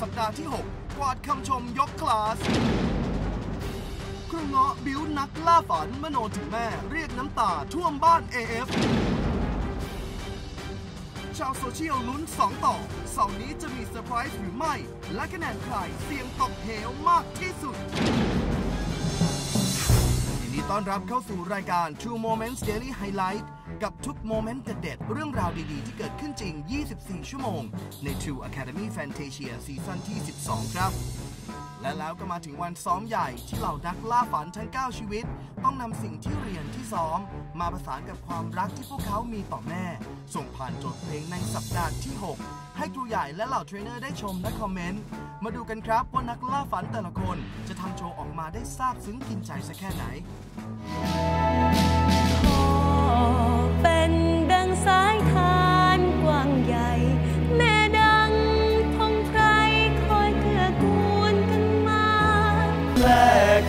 สัปดาห์ที่ 6 กวาดคำชมยกคลาส ครูเงาะบิ้วนักล่าฝันมโนถึงแม่เรียกน้ำตาท่วมบ้าน AF ชาวโซเชียลลุ้น 2 ต่อเสาร์นี้จะมีเซอร์ไพรส์หรือไม่ และคะแนนใครเสี่ยงตกเหวมากที่สุดยินดีต้อนรับเข้าสู่รายการ True Moments Daily Highlight กับทุกโมเมนต์เด็ดๆเรื่องราวดีๆ ที่เกิดขึ้นจริง 24 ชั่วโมง ใน True Academy Fantasia ซีซั่นที่ 12 ครับ และแล้วก็มาถึงวันซ้อมใหญ่ที่เหล่านักล่าฝันทั้ง 9 ชีวิต ต้องนำสิ่งที่เรียนที่ซ้อม มาประสานกับความรักที่พวกเขามีต่อแม่ ส่งผ่านโจทย์เพลงในสัปดาห์ที่ 6 ให้ครูใหญ่และเหล่าเทรนเนอร์ได้ชมและคอมเมนต์มาดูกันครับว่านักล่าฝันแต่ละคนจะทำโชว์ออกมาได้ซาบซึ้งกินใจสักแค่ไหนเป็น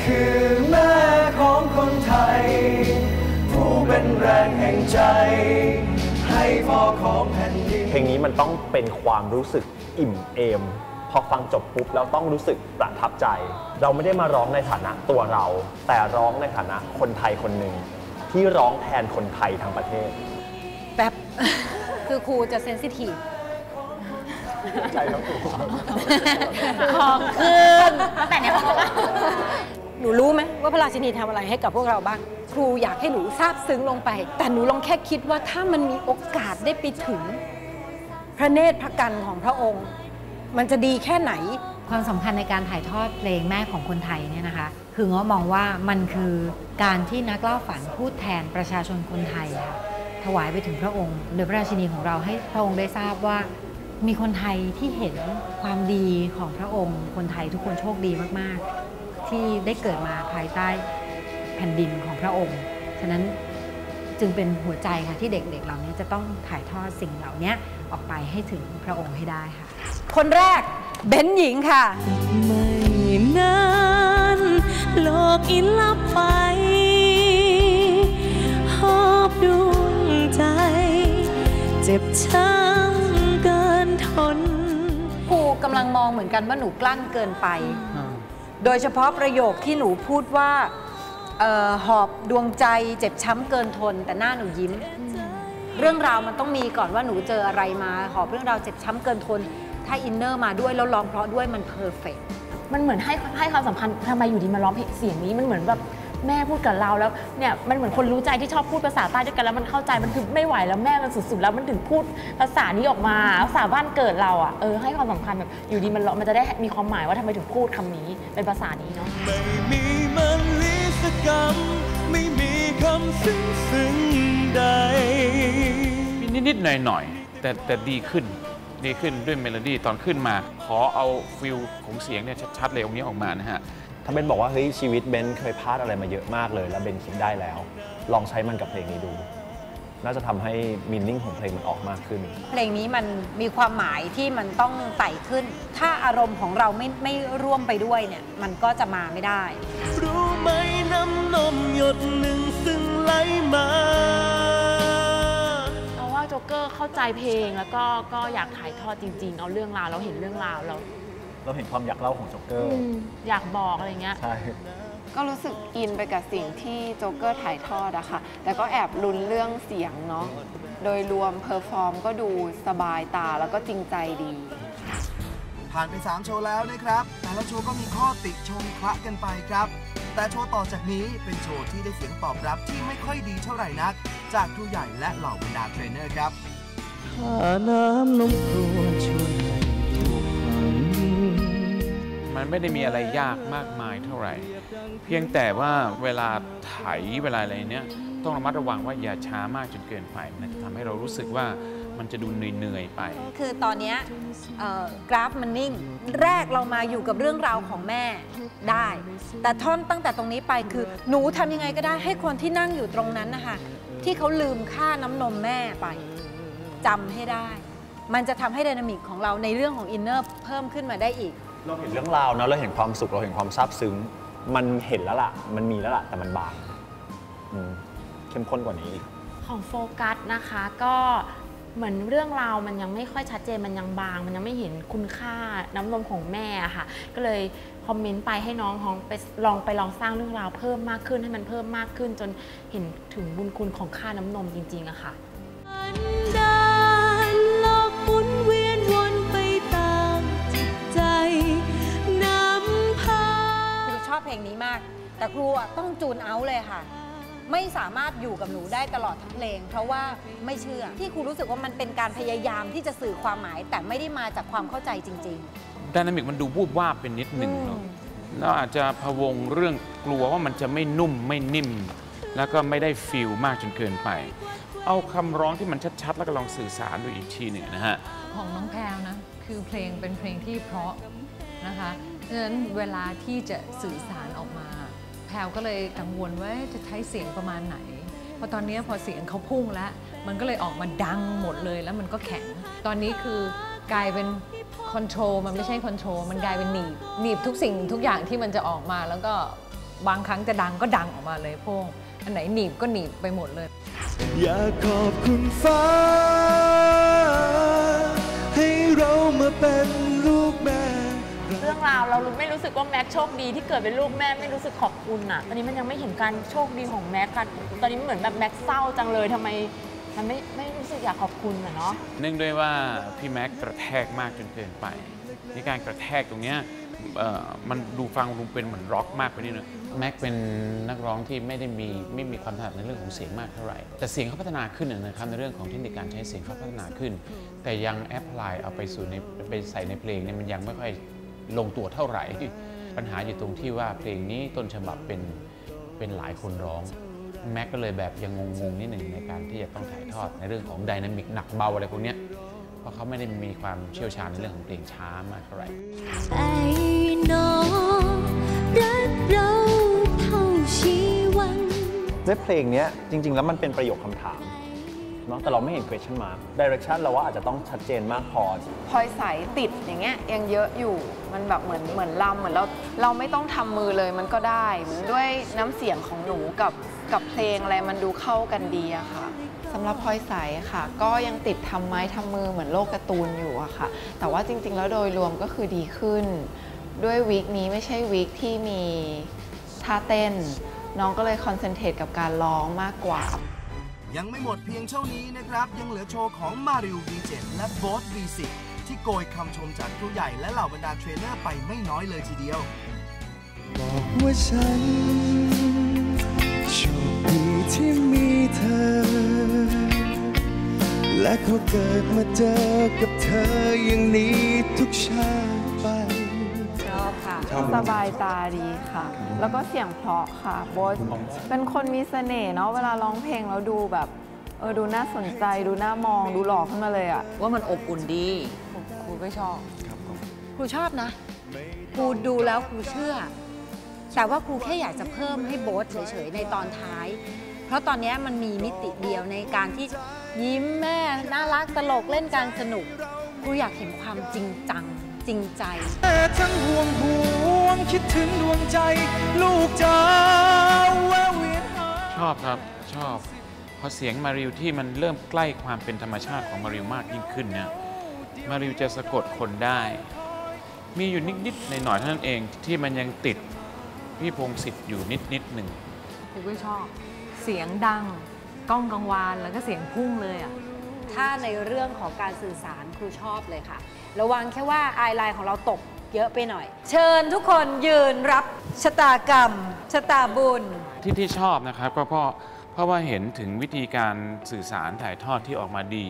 คือแม่ของคนไทย ผู้เป็นแรงแห่งใจ ให้พ่อของแผ่นดิน เพลงนี้มันต้องเป็นความรู้สึกอิ่มเอม พอฟังจบปุ๊บแล้วต้องรู้สึกประทับใจ เราไม่ได้มาร้องในฐานะตัวเรา แต่ร้องในฐานะคนไทยคนหนึ่งที่ร้องแทนคนไทยทั้งประเทศ แป๊บ คือครูจะเซนซิทีฟใช่ครับครูของขึ้น แต่เนี่ยเขาบอกว่า หนูรู้ไหมว่าพระราชินีทำอะไรให้กับพวกเราบ้าง ครูอยากให้หนูซาบซึ้งลงไป แต่หนูลองแค่คิดว่าถ้ามันมีโอกาสได้ไปถึง พระเนตรพระกันของพระองค์ มันจะดีแค่ไหน ความสำคัญในการถ่ายทอดเพลงแม่ของคนไทยเนี่ยนะคะ คือง้อมองว่ามันคือการที่นักเล่าฝันพูดแทนประชาชนคนไทยค่ะถวายไปถึงพระองค์ โดยพระราชินีของเราให้พระองค์ได้ทราบว่ามีคนไทยที่เห็นความดีของพระองค์ คนไทยทุกคนโชคดีมาก ๆ ที่ได้เกิดมาภายใต้แผ่นดินของพระองค์ ฉะนั้นจึงเป็นหัวใจค่ะที่เด็กๆเหล่านี้จะต้องถ่ายทอดสิ่งเหล่านี้ออกไปให้ถึงพระองค์ให้ได้ค่ะ คนแรกเบนหญิงค่ะไม่นานโลกอินลับไปหอบดวงใจ เจ็บช้ำเกินทนครูกำลังมองเหมือนกันว่าหนูกลั้นเกินไป โดยเฉพาะประโยคที่หนูพูดว่าเออหอบดวงใจเจ็บช้ำเกินทน แต่หน้าหนูยิ้ม เรื่องราวมันต้องมีก่อนว่าหนูเจออะไรมา หอบเรื่องราวเจ็บช้ำเกินทน ถ้าอินเนอร์มาด้วยแล้วร้องเพราะด้วยมันเพอร์เฟกมันเหมือนให้ให้ความสำคัญทำไมอยู่ดีมาร้องเพลงเสียงนี้มันเหมือนแบบ แม่พูดกับเราแล้วเนี่ยมันเหมือนคนรู้ใจที่ชอบพูดภาษาใต้ด้วยกันแล้วมันเข้าใจมันคือไม่ไหวแล้วแม่มันสุดๆแล้วมันถึงพูดภาษานี้ออกมาภาษาบ้านเกิดเราอะเออให้ความสำคัญแบบอยู่ดีมันร้องมันจะได้มีความหมายว่าทำไมถึงพูดคำนี้เป็นภาษานี้เนาะ ไม่มีมันลิสกรรม ไม่มีคำซึ้งซึ้งใด มีนิดๆหน่อยๆ แต่แต่ดีขึ้น ดีขึ้นด้วยเมโลดี้ตอนขึ้นมา ขอเอาฟิลของเสียงเนี่ยชัดๆเลยองค์นี้ออกมานะฮะ ถ้าเบนบอกว่าเฮ้ยชีวิตเบนเคยพลาดอะไรมาเยอะมากเลย แล้วเบนคิดได้แล้ว ลองใช้มันกับเพลงนี้ดู น่าจะทำให้มินนิ่งของเพลงมันออกมากขึ้น เพลงนี้มันมีความหมายที่มันต้องไต่ขึ้น ถ้าอารมณ์ของเราไม่ไม่ร่วมไปด้วยเนี่ยมันก็จะมาไม่ได้ รู้ไหมน้ำนมหยดหนึ่งซึ่งไหลมาเพราะว่าโจ๊กเกอร์เข้าใจเพลงแล้วก็ก็อยากถ่ายทอดจริง ๆ เอาเรื่องราวเราเห็นเรื่องราวเรา เราเห็นความอยากเล่าของโจ๊กเกอร์ อยากบอกอะไรเงี้ย ใช่ ก็รู้สึกอินไปกับสิ่งที่โจ๊กเกอร์ถ่ายทอดอะค่ะ แต่ก็แอบลุ้นเรื่องเสียงเนาะ โดยรวมเพอร์ฟอร์มก็ดูสบายตาแล้วก็จริงใจดี ผ่านไป 3 โชว์แล้วนะครับ แต่ละโชว์ก็มีข้อติชมคละกันไปครับ แต่โชว์ต่อจากนี้เป็นโชว์ที่ได้เสียงตอบรับที่ไม่ค่อยดีเท่าไหร่นัก จากครูใหญ่และเหล่าบรรดาเทรนเนอร์ครับถ้าน้ำนมครวญชวนให้ถูกฝัง มันไม่ได้มีอะไรยากมากมายเท่าไหร่ เพียงแต่ว่าเวลาไถเวลาอะไรเนี้ยต้องระมัดระวังว่าอย่าช้ามากจนเกินไปมันจะทำให้เรารู้สึกว่ามันจะดูเหนื่อยๆไป คือตอนนี้กราฟมันนิ่ง แรกเรามาอยู่กับเรื่องราวของแม่ได้ แต่ท่อนตั้งแต่ตรงนี้ไปคือหนูทำยังไงก็ได้ให้คนที่นั่งอยู่ตรงนั้นนะคะที่เขาลืมค่าน้ำนมแม่ไปจำให้ได้ มันจะทำให้ไดนามิกของเราในเรื่องของอินเนอร์เพิ่มขึ้นมาได้อีก เราเห็นเรื่องราวนะเราเห็นความสุขเราเห็นความซาบซึ้ง มันเห็นแล้วล่ะ มันมีแล้วล่ะ แต่มันบางอืมเข้มข้นกว่านี้อีก ของโฟกัสนะคะก็เหมือนเรื่องราวมันยังไม่ค่อยชัดเจนมันยังบาง มันยังไม่เห็นคุณค่าน้ำนมของแม่อะค่ะ ก็เลยคอมเมนต์ไปให้น้องลองไปลองไปลองสร้างเรื่องราวเพิ่มมากขึ้นให้มันเพิ่มมากขึ้น จนเห็นถึงบุญคุณของค่าน้ำนมจริงๆอะค่ะ ลงนี้มาก แต่ครูอะต้องจูนเอาท์เลยค่ะ ไม่สามารถอยู่กับหนูได้ตลอดทั้งเพลง เพราะว่าไม่เชื่อที่ครูรู้สึกว่ามันเป็นการพยายามที่จะสื่อความหมาย แต่ไม่ได้มาจากความเข้าใจจริง ไดนามิกมันดูวูบวาบเป็นนิดหนึ่งเนอะอืมแล้วอาจจะพะวงเรื่องกลัวว่ามันจะไม่นุ่มไม่นิ่ม แล้วก็ไม่ได้ฟีลมากจนเกินไป เอาคำร้องที่มันชัดๆ แล้วก็ลองสื่อสารดูอีกทีหนึ่งนะฮะ ของน้องแพรวนะ คือเพลงเป็นเพลงที่เพราะนะคะเพราะ ฉะนั้นเวลาที่จะสื่อสารออกมา แพรวก็เลยกังวลว่าจะใช้เสียงประมาณไหนเพราะตอนนี้พอเสียงเขาพุ่งแล้ว มันก็เลยออกมาดังหมดเลยแล้วมันก็แข็ง ตอนนี้คือกลายเป็นคอนโทรลมันไม่ใช่คอนโทรลมันกลายเป็นหนีบหนีบทุกสิ่งทุกอย่างที่มันจะออกมา แล้วก็บางครั้งจะดังก็ดังออกมาเลยโพ่งอันไหนหนีบก็หนีบไปหมดเลย อยากขอบคุณฟ้า ให้เรามาเป็น รื่องราว เราไม่รู้สึกว่าแม็กโชคดีที่เกิดเป็นลูกแม่ไม่รู้สึกขอบคุณอะตอนนี้มันยังไม่เห็นการโชคดีของแม็กกันตอนนี้มันเหมือนแบบแม็กเศร้าจังเลยทำไมมันไม่ไม่รู้สึกอยากขอบคุณอะเนาะเนื่องด้วยว่าพี่แม็กกระแทกมากจนเกินไปในการกระแทกตรงเนี้ยเอ่อมันดูฟังดูเป็นเหมือนร็อกมากไปนิดนึงแม็กเป็นนักร้องที่ไม่ได้มีไม่มีความถนัดในเรื่องของเสียงมากเท่าไหร่ แต่เสียงเขาพัฒนาขึ้นนะครับในเรื่องของเทคนิคการใช้เสียงเขาพัฒนาขึ้น แต่ยังแอพพลายเอาไปสู่ในไปใส่ในเพลงเนี่ยมันยังไม่ค่อย ลงตัวเท่าไหร่ ปัญหาอยู่ตรงที่ว่าเพลงนี้ต้นฉบับเป็นเป็นหลายคนร้อง แม็กก็เลยแบบยังงงๆนิดหนึ่งในการที่จะต้องถ่ายทอดในเรื่องของไดนามิกหนักเบาอะไรพวกเนี้ยเพราะเขาไม่ได้มีความเชี่ยวชาญในเรื่องของเพลงช้ามากเท่าไหร่ไอ้น้องรักเราเท่าชีวันด้วยเพลงเนี้ยจริง ๆ แล้วมันเป็นประโยคคำถาม เนาะแต่เราไม่เห็น question mark direction เราว่าอาจจะต้องชัดเจนมากพอ พลอยใสติดอย่างเงี้ยยังเยอะอยู่มันแบบเหมือนเหมือนลำเหมือนเราเราไม่ต้องทำมือเลยมันก็ได้เหมือนด้วยน้ำเสียงของหนูกับกับเพลงอะไรมันดูเข้ากันดีอะค่ะสำหรับพลอยใสค่ะ ก็ยังติดทำไม้ทำมือเหมือนโลกการ์ตูนอยู่อะค่ะ แต่ว่าจริงๆ แล้วโดยรวมก็คือดีขึ้น ด้วยวีคนี้ไม่ใช่วีคที่มีท่าเต้น น้องก็เลยคอนเซนเทรตกับการร้องมากกว่า ยังไม่หมดเพียงเท่านี้นะครับ ยังเหลือโชว์ของมาริว V7 และโบ๊ท V10 ที่โกยคำชมจากครูใหญ่และเหล่าบรรดาเทรนเนอร์ไปไม่น้อยเลยทีเดียว บอกว่าฉันโชคดีที่มีเธอ และขาเกิดมาเจอกับเธออย่างนี้ทุกชาติ อบค่ะสบายตาดีค่ะ แล้วก็เสียงเพราะค่ะโบทเป็นคนมีเสน่ห์เนาะเวลาร้องเพลงแล้วดูแบบเออดูน่าสนใจดูน่ามองดูหล่อขึ้นมาเลยอะว่ามันอบอุ่นดีครูก็ชอบครูชอบนะครูดูแล้วครูเชื่อ แต่ว่าครูแค่อยากจะเพิ่มให้โบ๊ทเฉยๆในตอนท้าย เพราะตอนนี้มันมีมิติเดียวในการที่ยิ้มแม่น่ารักตลกเล่นการสนุกครูอยากเห็นความจริงจัง จริงใจแต่ทั้งห่วงห่วงคิดถึงดวงใจ ลูกจ๋าแววเวียนหาชอบครับชอบพอเสียงมาริวที่มันเริ่มใกล้ความเป็นธรรมชาติของมาริวมากยิ่งขึ้นเนี่ยมาริวจะสะกดคนได้ มีอยู่นิดๆในหน่อยๆเท่านั้นเองที่มันยังติดพี่พงศิษฐ์อยู่นิดๆหนึ่งครูก็ชอบ เสียงดังก้องกังวานแล้วก็เสียงพุ่งเลยอะถ้าในเรื่องของการสื่อสารครูชอบเลยค่ะ ระวังแค่ว่าอายไลน์ของเราตกเยอะไปหน่อย เชิญทุกคนยืนรับชะตากรรมชะตาบุญ ที่ที่ชอบนะครับก็เพราะเพราะว่าเห็นถึงวิธีการสื่อสารถ่ายทอดที่ออกมาดี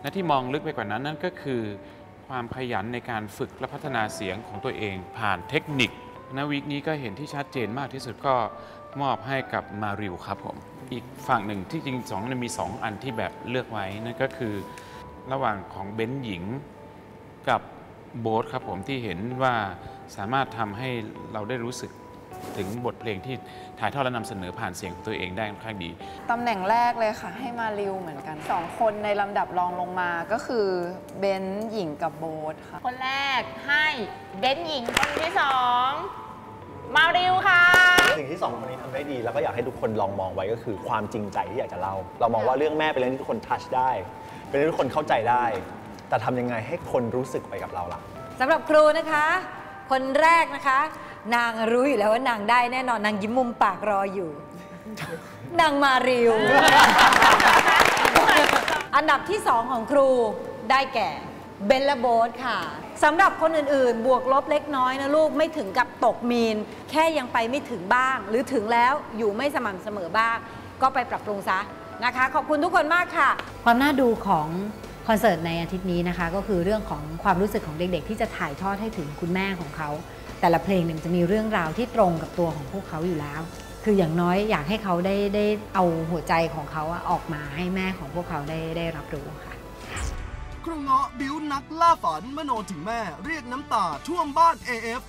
และที่มองลึกไปกว่านั้นนั่นก็คือ ความขยันในการฝึกและพัฒนาเสียงของตัวเองผ่านเทคนิคณวีคนี้ก็เห็นที่ชัดเจนมากที่สุดก็มอบให้กับมาริวครับผม อีกฝั่งหนึ่งที่จริงสองมี 2 อันที่แบบเลือกไว้นั่นก็คือ ระหว่างของเบนซ์หญิง กับโบ๊ทครับผมที่เห็นว่าสามารถทำให้เราได้รู้สึกถึงบทเพลงที่ถ่ายทอดและนำเสนอผ่านเสียงของตัวเองได้ค่อนข้างดี ตำแหน่งแรกเลยค่ะ ให้มาริวเหมือนกันสองคนในลำดับรองลงมาก็คือเบนซ์หญิงกับโบ๊ทค่ะ คนแรกให้เบนหญิงคนที่สองมาริวค่ะ สิ่งที่สองคนนี้ทำได้ดี แล้วก็อยากให้ทุกคนลองมองไว้ก็คือความจริงใจที่อยากจะเล่า เรามองว่าเรื่องแม่เป็นเรื่องที่ทุกคนทัชได้ เป็นเรื่องที่คนเข้าใจได้ แต่ทำยังไงให้คนรู้สึกไปกับเราล่ะ สำหรับครูนะคะ คนแรกนะคะ นางรู้อยู่แล้วว่านางได้แน่นอนนางยิ้มมุมปากรออยู่ นางมาริว อันดับที่สองของครูได้แก่เบลลาโบสค่ะสำหรับคนอื่นๆ บวกลบเล็กน้อยนะลูกไม่ถึงกับตกมีน แค่ยังไปไม่ถึงบ้าง หรือถึงแล้วอยู่ไม่สม่ำเสมอบ้าง ก็ไปปรับปรุงซะนะคะ ขอบคุณทุกคนมากค่ะ ความน่าดูของ คอนเสิร์ตในอาทิตย์นี้นะคะ ก็คือเรื่องของความรู้สึกของเด็กๆ ที่จะถ่ายทอดให้ถึงคุณแม่ของเขา แต่ละเพลงหนึ่งจะมีเรื่องราวที่ตรงกับตัวของพวกเขาอยู่แล้ว คืออย่างน้อยอยากให้เขาได้ได้เอาหัวใจของเขาอออกมาให้แม่ของพวกเขาได้ได้รับรู้ค่ะครูเงาะบิ้วนักล่าฝันมโนถึงแม่เรียกน้ำตาท่วมบ้าน AF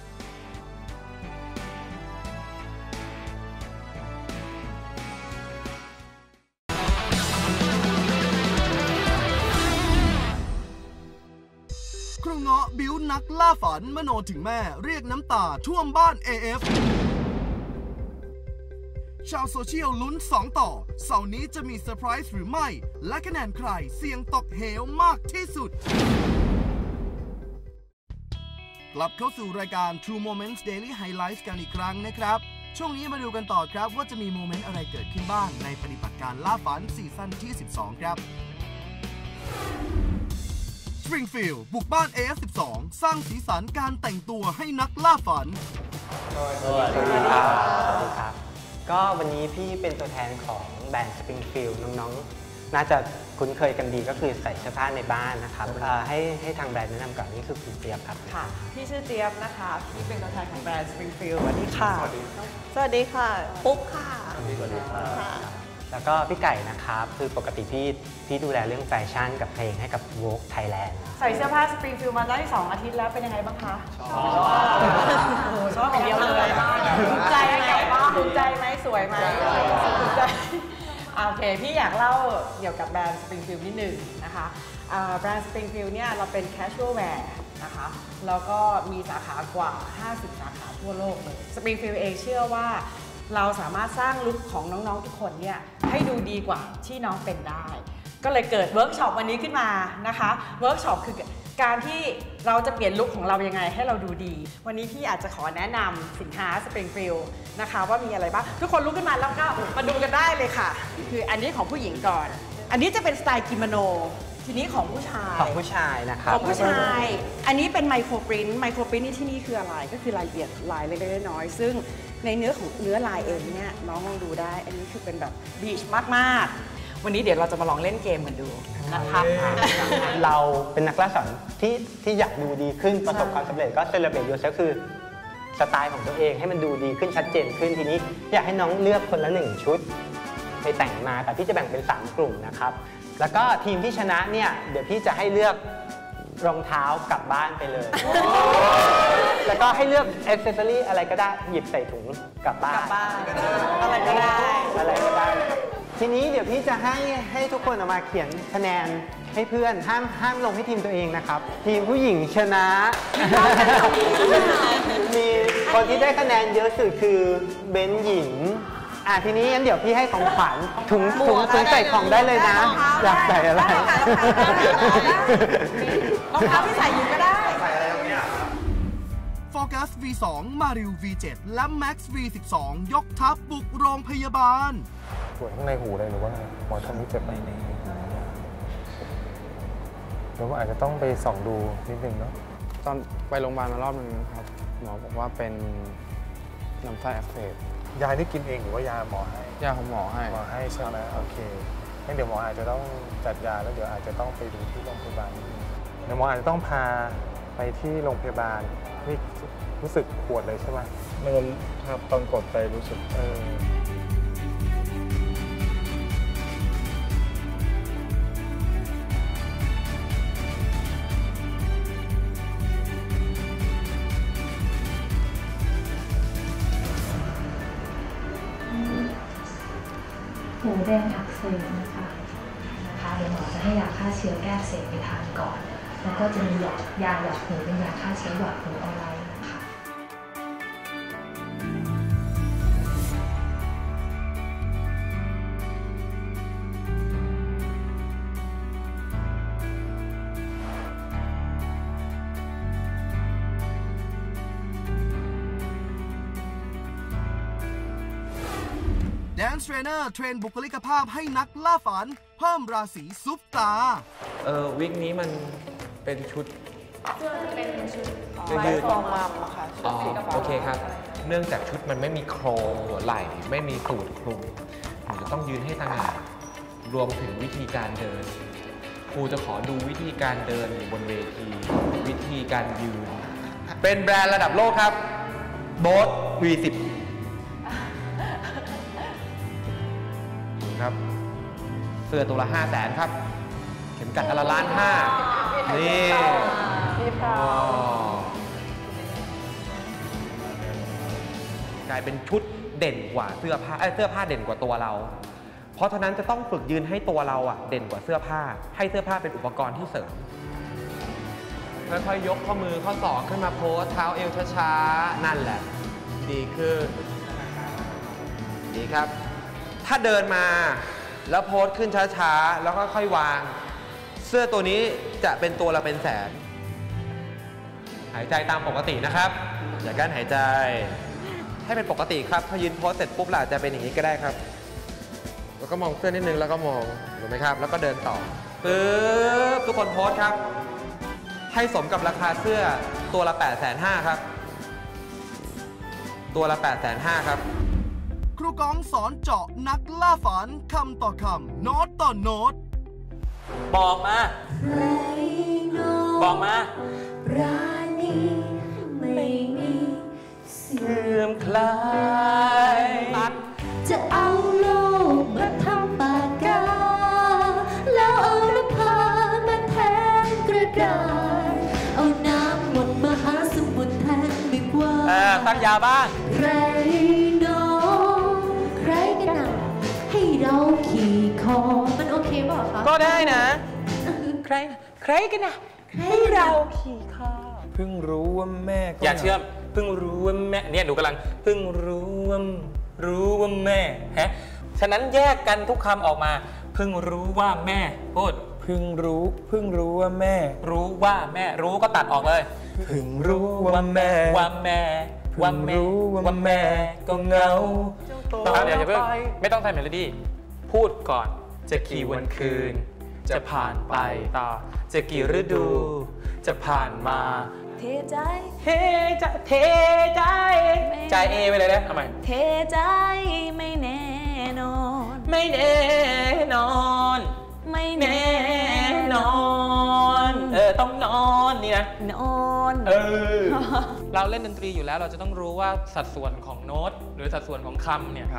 เงาะบิ้วนักล่าฝันมโนถึงแม่เรียกน้ำตาท่วมบ้าน AF ชาวโซเชียลลุ้น 2 ต่อ เสาร์นี้จะมีเซอร์ไพรส์หรือไม่ และคะแนนใครเสี่ยงตกเหวมากที่สุด กลับเข้าสู่รายการ True Moments Daily Highlights กันอีกครั้งนะครับ ช่วงนี้มาดูกันต่อครับว่าจะมีโมเมนต์อะไรเกิดขึ้นบ้างในปฏิบัติการล่าฝันซีซั่นที่ 12 ครับ Springfield บุกบ้าน AF12 สร้างสีสันการแต่งตัวให้นักล่าฝัน สวัสดีครับสวัสดีครับ ก็วันนี้พี่เป็นตัวแทนของแบรนด์ Springfield น้องๆ น่าจะคุ้นเคยกันดีก็คือใส่เสื้อผ้าในบ้านนะครับเอ่อให้ให้ทางแบรนด์แนะนำก่อนนี่คือคุณเตียบครับ ค่ะ พี่ชื่อเจี๊ยบนะคะ พี่เป็นตัวแทนของแบรนด์ Springfield สวัสดีค่ะ สวัสดีค่ะ ปุ๊กค่ะ สวัสดีครับ แล้วก็พี่ไก่นะครับ คือปกติพี่พี่ดูแลเรื่องแฟชั่นกับเพลงให้กับ Vogue Thailand ใส่เสื้อผ้า Springfield มาได้สองอาทิตย์แล้วเป็นยังไงบ้างคะ ชอบชอบอย่างเดียวเลยถูกใจไหมถูกใจไหมสวยไหมถูกใจอ่าโอเค พี่อยากเล่าเกี่ยวกับแบรนด์ Springfield นิดหนึ่งนะคะอ่าแบรนด์ Springfield เนี่ยเราเป็น casual wear นะคะแล้วก็มีสาขากว่า 50 สาขาทั่วโลกเลย Springfield เองเชื่อว่า เราสามารถสร้างลุคของน้องๆทุกคนเนี่ยให้ดูดีกว่าที่น้องเป็นได้ ก็เลยเกิดเวิร์กช็อปวันนี้ขึ้นมานะคะเวิร์กช็อปคือการที่เราจะเปลี่ยนลุคของเรายังไงให้เราดูดี วันนี้พี่อาจจะขอแนะนำสินค้า Springfield นะคะ ว่ามีอะไรบ้าง ทุกคนลุกขึ้นมาแล้วก็มาดูกันได้เลยค่ะ คืออันนี้ของผู้หญิงก่อน อันนี้จะเป็นสไตล์กิโมโน ทีนี้ของผู้ชาย ของผู้ชายนะครับ ของผู้ชาย อันนี้เป็นไมโครปรินท์ไมโครปรินท์นี่ที่นี่คืออะไร ก็คือรายละเอียดลายเล็กๆน้อยๆซึ่ง ในเนื้อของเนื้อลายเองเนี่ยน้องลองดูได้ อันนี้คือเป็นแบบบีชมากๆ วันนี้เดี๋ยวเราจะมาลองเล่นเกมกันดูนะคะเราเป็นนักล่าฝันที่ที่อยากดูดีขึ้นประสบความสำเร็จก็เซเลบรตยูเซลคือสไตล์ของตัวเองให้มันดูดีขึ้นชัดเจนขึ้นทีนี้ อยากให้น้องเลือกคนละหนึ่งชุดไปแต่งมาแต่พี่จะแบ่งเป็น 3 กลุ่มนะครับ แล้วก็ทีมที่ชนะเนี่ยเดี๋ยวพี่จะให้เลือก รองเท้ากลับบ้านไปเลย แล้วก็ให้เลือกอ c เซสซอรี่อะไรก็ได้หยิบใส่ถุงกลับบ้านอะไรก็ได้ อะไรก็ได้นะครับทีนี้เดี๋ยวพี่จะให้ให้ทุกคนออกมาเขียนคะแนนให้เพื่อนห้ามห้ามลงให้ทีมตัวเองนะครับ ทีมผู้หญิงชนะ มีคนที่ได้คะแนนเยอะสุดคือเบนหญิง อะทีนี้งั้นเดี๋ยวพี่ให้ของขวัญถุงถุงถุงใส่ของได้เลยนะอยากใส่อะไรรองเท้าที่ใส่อยู่ก็ได้ Focus V2 Mariu V7 และ Max V12 ยกทัพบุกโรงพยาบาลปวดข้างในหูเลยหรือว่าหมอทำนี้เจ็บไหมหรือว่าอาจจะต้องไปส่องดูนิดนึงเนาะตอนไปโรงพยาบาลมารอบนึงครับ หมอบอกว่าเป็นลำไส้อักเสบ ยาที่กินเองหรือว่ายาหมอให้ยาของหมอให้หมอให้ใช่ไหมโอเคงั้นเดี๋ยวหมออาจจะต้องจัดยาแล้วเดี๋ยวอาจจะต้องไปดูที่โรงพยาบาลนิดนึงเดี๋ยวหมออาจจะต้องพาไปที่โรงพยาบาลนี่รู้สึกปวดเลยใช่ไหมมันครับตอนกดไปรู้สึกเออ หูแดงอักเสบนะคะนะคะเดี๋ยวหมอจะให้ยาฆ่าเชื้อแก้อักเสบไปทานก่อน แล้วก็จะมีหยอดยาหยอดหูเป็นยาฆ่าเชื้อหยอดหูออนไลน์ Dance Trainer เทรนบุคลิกภาพให้นักล่าฝัน เพิ่มราศีซุปตา เออวิกนี้มันเป็นชุดเสื้อจะเป็นชุดเสื้อยืดฟอร์มัมอะค่ะชุอ๋ดอสีฟ้าโอเคครับ เนื่องจากชุดมันไม่มีโครงหัวไหล่ ไม่มีสูทคลุมหนูจะต้องยืนให้ต่างหากรวมถึงวิธีการเดิน ครูจะขอดูวิธีการเดินอยู่บนเวที วิธีการยืน เป็นแบรนด์ระดับโลกครับโบ๊ท V10 เสื้อตัวละ5 0 0แสนครับ เข็มกัดอนละล้านห้านี่พี่พาอ๋อกลายเป็นชุดเด่นกว่าเสื้อผ้าเอ้ยเสื้อผ้าเด่นกว่าตัวเรา เพราะฉะนั้นจะต้องฝึกยืนให้ตัวเราอะเด่นกว่าเสื้อผ้า ให้เสื้อผ้าเป็นอุปกรณ์ที่เสริมค่อยๆยกข้อมือข้อศอกขึ้นมาโพสเท้าเอวช้าๆ นั่นแหละ ดีขึ้นดีครับ ถ้าเดินมา แล้วโพสขึ้นช้าๆ แล้วก็ค่อยวาง เสื้อตัวนี้จะเป็นตัวละเป็นแสน หายใจตามปกตินะครับ อย่ากั้นหายใจให้เป็นปกติครับพอยืนโพสเสร็จปุ๊บเราอาจจะเป็นอย่างนี้ก็ได้ครับ แล้วก็มองเสื้อนิดนึงแล้วก็มองถูกไหมครับ แล้วก็เดินต่อปึ๊บทุกคนโพสครับ ให้สมกับราคาเสื้อตัวละ8 5 0 0 0ครับ ตัวละ8 5 0 0 0ครับค รูกองสอนเจาะนักล่าฝันคำต่อคำโน้ตต่อโน้ตบอกมา บอกมาราณีไม่มีเสื่เสื่อมคลายจะเอาโลกมาทำปากกา แล้วเอานภามาแทนกระดาษเอาน้ำหมดมหาสมุทรแทนดีกว่าเออตั้งยาบ้างใคร ขี่คอมันโอเคเปล่าคะก็ได้นะ ใคร ใครกันนะให้เราขี่คอเพิ่งรู้ว่าแม่ก็อย่าเชื่อมเพิ่งรู้ว่าแม่เนี่ยหนูกำลังเพิ่งรู้ว่ารู้ว่าแม่ฮะฉะนั้นแยกกันทุกคำออกมา เพิ่งรู้ว่าแม่พูดเพิ่งรู้เพิ่งรู้ว่าแม่ รู้ว่าแม่รู้ก็ตัดออกเลยเพิ่งรู้ว่าแม่ว่าแม่ว่าแม่ว่าแม่ก็เหงาอะเดี๋ยวอย่าเพิ่งไม่ต้องใส่เมโลดี้ พูดก่อนจะกี่วันคืน จะผ่านไปต่อ จะกี่ฤดู จะผ่านมา เทใจเทใจเทใจใจเอไปเลยนะทำไมเทใจไม่แน่นอน ไม่แน่นอน ไม่แน่นอน เออต้องนอนนี่นะนอนเออเราเล่นดนตรีอยู่แล้วเราจะต้องรู้ว่าสัดส่วนของโน้ต หรือสัดส่วนของคำเนี่ย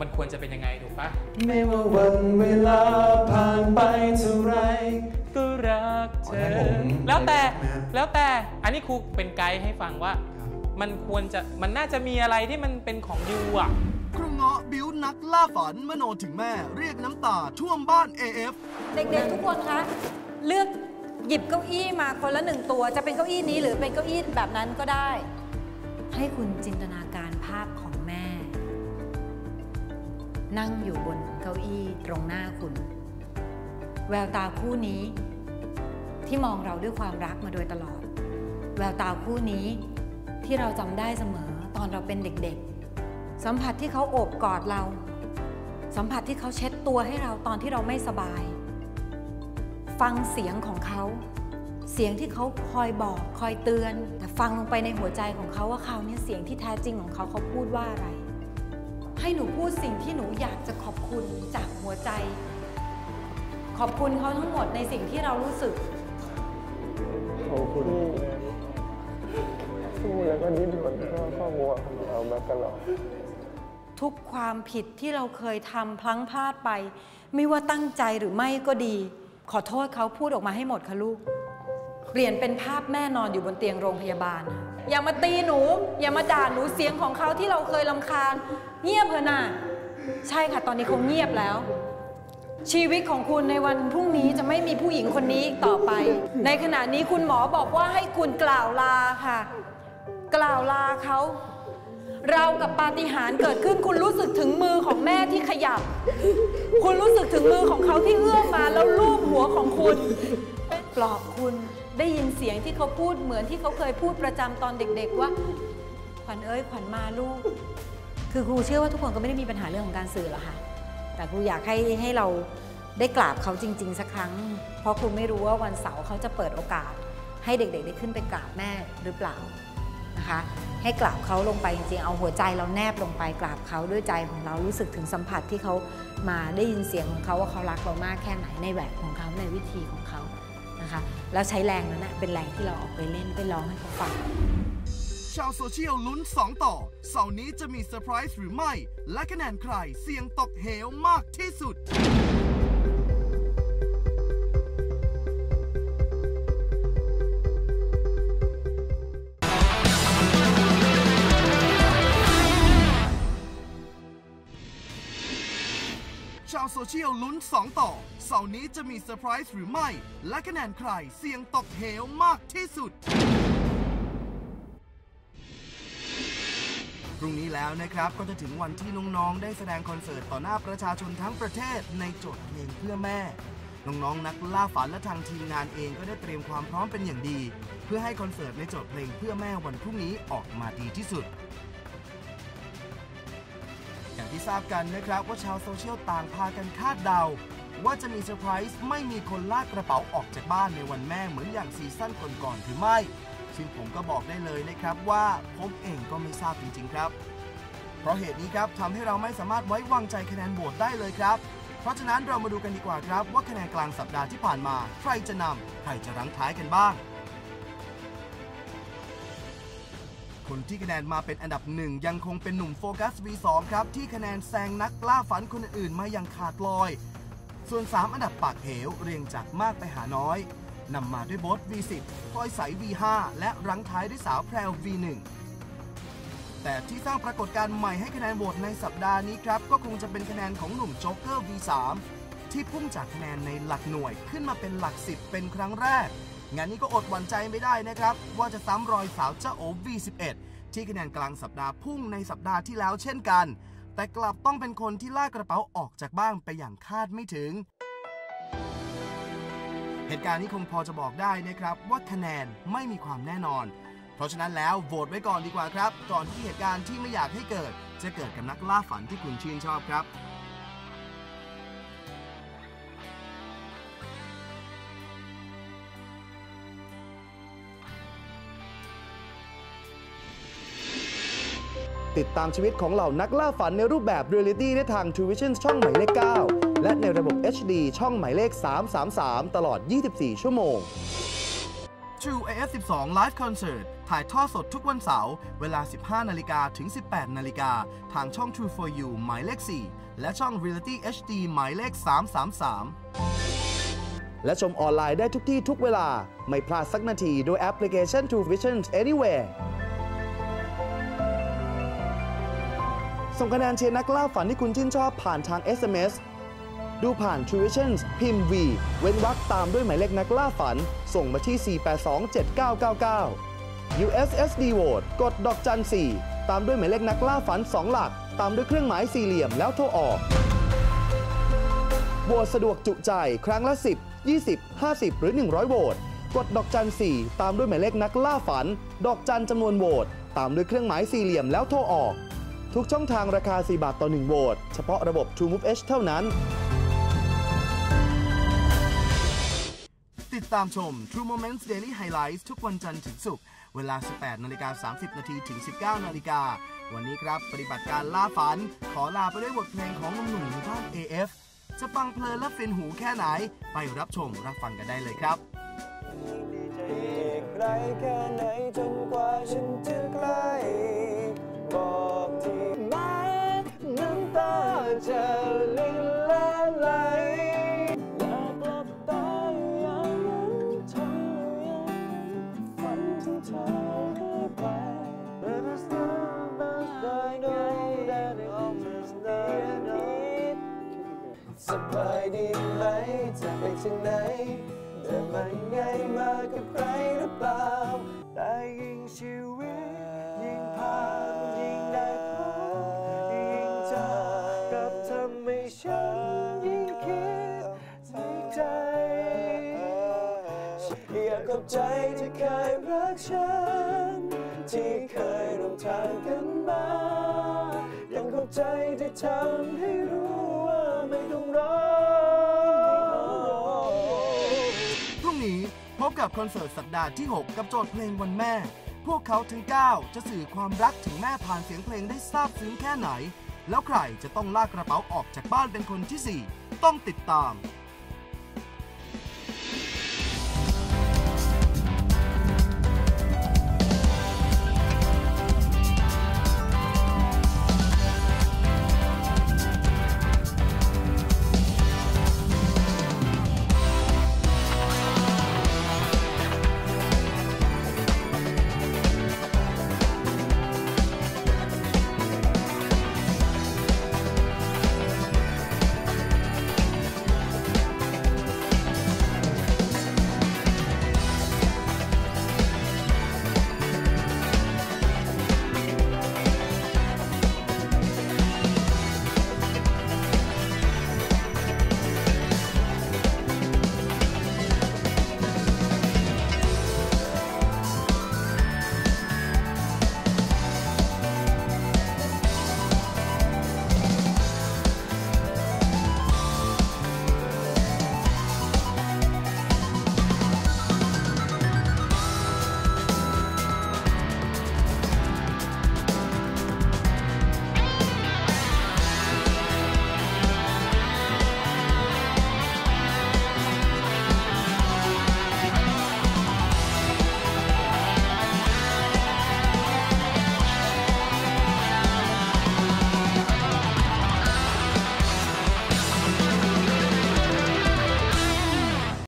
มันควรจะเป็นยังไงถูกปะไม่ว่าวันเวลาผ่านไปเท่าไรก็รักเธอแล้วแต่แล้วแต่อันนี้ครูเป็นไกด์ให้ฟังว่า มันควรจะมันน่าจะมีอะไรที่มันเป็นของยูอะครูเงาะบิ้วนักล่าฝันมโนถึงแม่ เรียกน้ำตาท่วมบ้าน AF เด็กๆทุกคนคะเลือกหยิบเก้าอี้มาคนละหนึ่งตัว จะเป็นเก้าอี้นี้หรือเป็นเก้าอี้แบบนั้นก็ได้ ให้คุณจินตนาการภาพของแม่ นั่งอยู่บนเก้าอี้ตรงหน้าคุณ แววตาคู่นี้ ที่มองเราด้วยความรักมาโดยตลอด แววตาคู่นี้ที่เราจำได้เสมอตอนเราเป็นเด็กๆ สัมผัสที่เขาโอบกอดเรา สัมผัสที่เขาเช็ดตัวให้เราตอนที่เราไม่สบาย ฟังเสียงของเขาเสียงที่เขาคอยบอกคอยเตือน แต่ฟังลงไปในหัวใจของเขาว่าเขาเนี่ยเสียงที่แท้จริงของเขาเขาพูดว่าอะไร ให้หนูพูดสิ่งที่หนูอยากจะขอบคุณจากหัวใจ ขอบคุณเขาทั้งหมดในสิ่งที่เรารู้สึก ขอบคุณสู้แล้วก็ดิ้นรนเพื่อครอบครัวของเรามาตลอดทุกความผิดที่เราเคยทำพลั้งพลาดไป ไม่ว่าตั้งใจหรือไม่ก็ดี ขอโทษเขาพูดออกมาให้หมดค่ะลูก เปลี่ยนเป็นภาพแม่นอนอยู่บนเตียงโรงพยาบาล อย่ามาตีหนู อย่ามาด่าหนูเสียงของเขาที่เราเคยลำคาญ เงียบเถอะนะใช่ค่ะ ตอนนี้เขาเงียบแล้ว ชีวิตของคุณในวันพรุ่งนี้จะไม่มีผู้หญิงคนนี้อีกต่อไป ในขณะนี้คุณหมอบอกว่าให้คุณกล่าวลาค่ะ กล่าวลาเขาเรากับปาฏิหาริย์เกิดขึ้นคุณรู้สึกถึงมือของแม่ที่ขยับ คุณรู้สึกถึงมือของเขาที่เอื้อมมาแล้วลูบหัวของคุณปลอบคุณ ได้ยินเสียงที่เขาพูดเหมือนที่เขาเคยพูดประจำตอนเด็ก ๆ ว่า ขวัญเอ้ยขวัญมาลูก คือครูเชื่อว่าทุกคนก็ไม่ได้มีปัญหาเรื่องของการสื่อหรอกค่ะ แต่ครูอยากให้ให้เราได้กราบเขาจริง ๆ สักครั้ง เพราะครูไม่รู้ว่าวันเสาร์เขาจะเปิดโอกาส ให้เด็กๆได้ขึ้นไปกราบแม่หรือเปล่านะคะให้กราบเขาลงไปจริงๆ เอาหัวใจเราแนบลงไปกราบเขาด้วยใจของเรารู้สึกถึงสัมผัสที่เขามาได้ยินเสียงของเขาว่าเขารักเรามากแค่ไหนในแบบของเขาในวิธีของเขา นะคะแล้วใช้แรงนั้นนะเป็นแรงที่เราออกไปเล่นไปร้องให้เขาฟังชาวโซเชียลลุ้น 2 ต่อ เสาร์นี้จะมีเซอร์ไพรส์หรือไม่ และคะแนนใครเสี่ยงตกเหวมากที่สุด ชาวโซเชียลลุ้น 2 ต่อ เสาร์นี้จะมีเซอร์ไพรส์หรือไม่ และคะแนนใครเสี่ยงตกเหวมากที่สุด พรุ่งนี้แล้วนะครับก็จะถึงวันที่น้องๆ ได้แสดงคอนเสิร์ตต่อหน้าประชาชนทั้งประเทศในโจทย์เพลงเพื่อแม่ น้องๆ นักล่าฝันและทางทีมงานเองก็ได้เตรียมความพร้อมเป็นอย่างดี เพื่อให้คอนเสิร์ตในโจทย์เพลงเพื่อแม่วันพรุ่งนี้ออกมาดีที่สุด ที่ทราบกันนะครับว่าชาวโซเชียลต่างพากันคาดเดา ว่าจะมีเซอร์ไพรส์ไม่มีคนลากกระเป๋าออกจากบ้านในวันแม่เหมือนอย่างซีซั่นก่อนๆหรือไม่ ซึ่งผมก็บอกได้เลยนะครับว่าผมเองก็ไม่ทราบจริง ๆ ครับ เพราะเหตุนี้ครับทำให้เราไม่สามารถไว้วางใจคะแนนโหวตได้เลยครับ เพราะฉะนั้นเรามาดูกันดีกว่าครับว่าคะแนนกลางสัปดาห์ที่ผ่านมา ใครจะนำใครจะรั้งท้ายกันบ้าง คนที่คะแนนมาเป็นอันดับหนึ่งยังคงเป็นหนุ่มโฟกัส V2 ครับ ที่คะแนนแซงนักล่าฝันคนอื่นมาอย่างขาดลอย ส่วน 3 อันดับปากเหวเรียงจากมากไปหาน้อยนำมาด้วยโบส V10 พลอยใส V5 และรั้งท้ายด้วยสาวแพรว V1 แต่ที่สร้างปรากฏการณ์ใหม่ให้คะแนนโหวตในสัปดาห์นี้ครับ ก็คงจะเป็นคะแนนของหนุ่มโจ๊กเกอร์ V3 ที่พุ่งจากคะแนนในหลักหน่วยขึ้นมาเป็นหลัก 10 เป็นครั้งแรก งานนี้ก็อดหวั่นใจไม่ได้นะครับ ว่าจะซ้ำรอยสาวเจ้าโอ V11 ที่คะแนนกลางสัปดาห์พุ่งในสัปดาห์ที่แล้วเช่นกัน แต่กลับต้องเป็นคนที่ลากกระเป๋าออกจากบ้านไปอย่างคาดไม่ถึง เหตุการณ์นี้คงพอจะบอกได้นะครับว่าคะแนนไม่มีความแน่นอน เพราะฉะนั้นแล้วโหวตไว้ก่อนดีกว่าครับ ก่อนที่เหตุการณ์ที่ไม่อยากให้เกิด จะเกิดกับนักล่าฝันที่คุณชื่นชอบครับ ติดตามชีวิตของเหล่านักล่าฝันในรูปแบบเรียลิตี้ได้ทาง True Vision ช่องหมายเลข 9 และในระบบ HD ช่องหมายเลข 333 ตลอด 24 ชั่วโมง True AF12 Live Concert ถ่ายทอดสดทุกวันเสาร์เวลา 15 นาฬิกาถึง 18 นาฬิกา ทางช่อง True for You หมายเลข 4 และช่อง Reality HD หมายเลข 333 และชมออนไลน์ได้ทุกที่ทุกเวลา ไม่พลาดสักนาทีโดยแอปพลิเคชัน True Vision Anywhere ส่งคะแนนเชียร์นักล่าฝันที่คุณชื่นชอบผ่านทาง SMS ดูผ่าน True Visions พิมพ์ V เว้นวรรคตามด้วยหมายเลขนักล่าฝัน ส่งมาที่ 4827999 USSD Vote กดดอกจัน 4 ตามด้วยหมายเลขนักล่าฝัน 2 หลัก ตามด้วยเครื่องหมายสี่เหลี่ยมแล้วโทรออกโหวตสะดวกจุใจครั้งละ 10 20 50 หรือ 100โหวตกดดอกจัน 4 ตามด้วยหมายเลขนักล่าฝัน ดอกจันจำนวนโหวตตามด้วยเครื่องหมายสี่เหลี่ยมแล้วโทรออก ทุกช่องทางราคา 4 บาทต่อ 1 โหวต เฉพาะระบบ TrueMove H เท่านั้น ติดตามชม True Moments Daily Highlights ทุกวันจันทร์ถึงศุกร์เวลา 18 นาฬิกา 30 นาทีถึง 19 นาฬิกา วันนี้ครับปฏิบัติการล่าฝัน ขอลาไปด้วยบทเพลงของหนุ่มๆในบ้าน AF จะฟังเพลินและฟินหูแค่ไหน ไปรับชมรับฟังกันได้เลยครับอีกไกลแค่ไหนจนกว่าฉันจะใกล้ ใจที่เคยรักฉัน ที่เคยร่วมทางกันมา ยังคใจที่ทำให้รู้ว่าไม่ต้องรอพรุ่งนี้พบกับคอนเสิร์ตสัปดาห์ที่ 6 กับโจทย์เพลงวันแม่ พวกเขาทั้ง 9 จะสื่อความรักถึงแม่ผ่านเสียงเพลงได้ซาบซึ้งแค่ไหน แล้วใครจะต้องลากกระเป๋าออกจากบ้านเป็นคนที่ 4 ต้องติดตาม